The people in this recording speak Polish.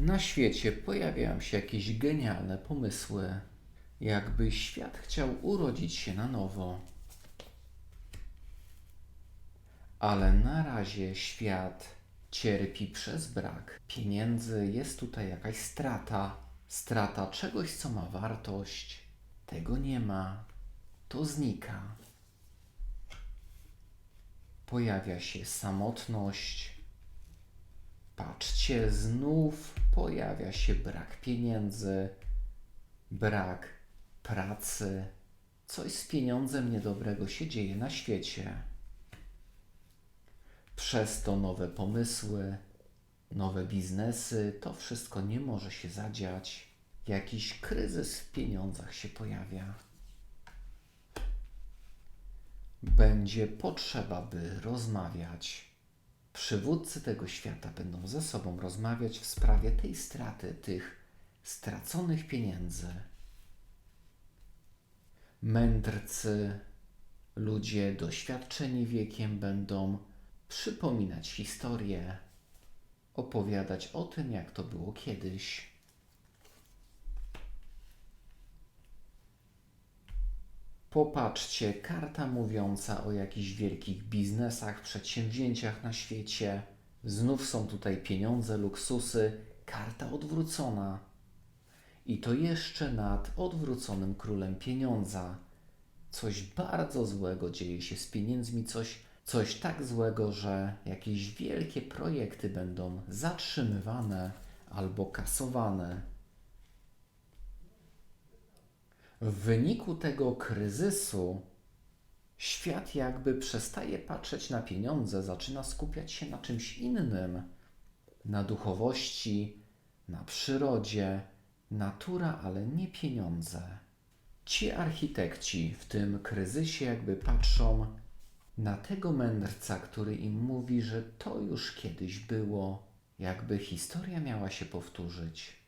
Na świecie pojawiają się jakieś genialne pomysły, jakby świat chciał urodzić się na nowo. Ale na razie świat cierpi przez brak pieniędzy, jest tutaj jakaś strata, strata czegoś, co ma wartość. Tego nie ma, to znika. Pojawia się samotność. Patrzcie, znów pojawia się brak pieniędzy, brak pracy. Coś z pieniądzem niedobrego się dzieje na świecie. Przez to nowe pomysły, nowe biznesy, to wszystko nie może się zadziać. Jakiś kryzys w pieniądzach się pojawia. Będzie potrzeba, by rozmawiać. Przywódcy tego świata będą ze sobą rozmawiać w sprawie tej straty, tych straconych pieniędzy. Mędrcy, ludzie doświadczeni wiekiem będą przypominać historię, opowiadać o tym, jak to było kiedyś. Popatrzcie, karta mówiąca o jakichś wielkich biznesach, przedsięwzięciach na świecie. Znów są tutaj pieniądze, luksusy, karta odwrócona. I to jeszcze nad odwróconym królem pieniądza. Coś bardzo złego dzieje się z pieniędzmi, coś, coś tak złego, że jakieś wielkie projekty będą zatrzymywane albo kasowane. W wyniku tego kryzysu świat jakby przestaje patrzeć na pieniądze, zaczyna skupiać się na czymś innym, na duchowości, na przyrodzie, natura, ale nie pieniądze. Ci architekci w tym kryzysie jakby patrzą na tego mędrca, który im mówi, że to już kiedyś było, jakby historia miała się powtórzyć.